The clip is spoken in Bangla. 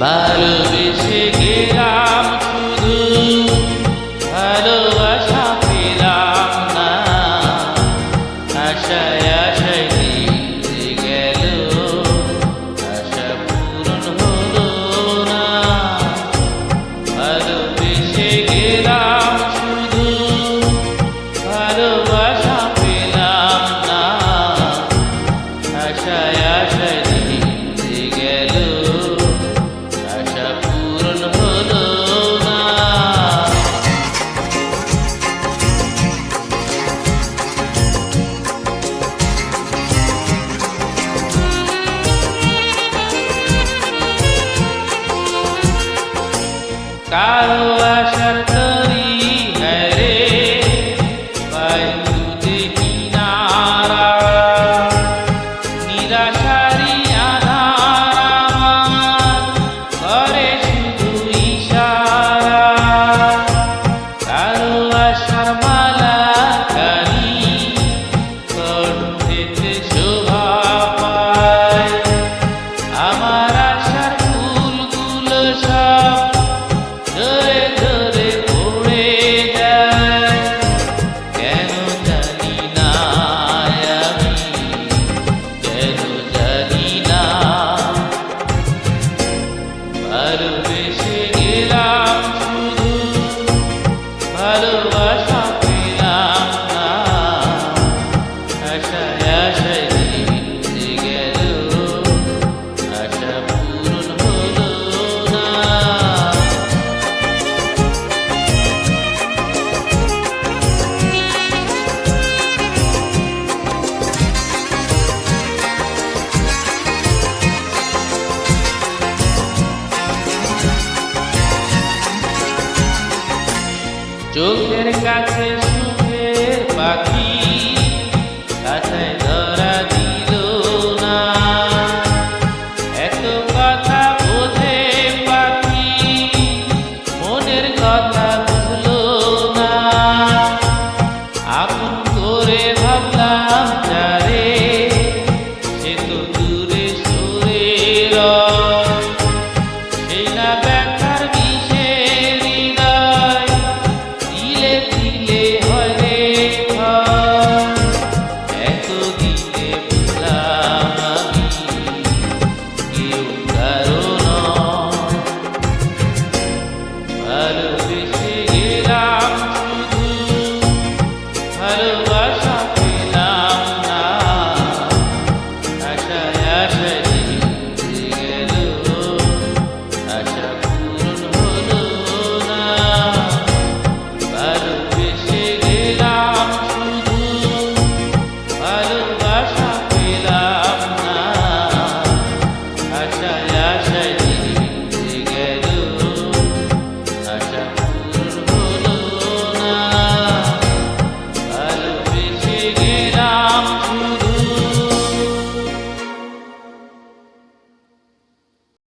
ভালোবেসে গেলাম। শুধু pecado. চোখের কাছে Hallelujah.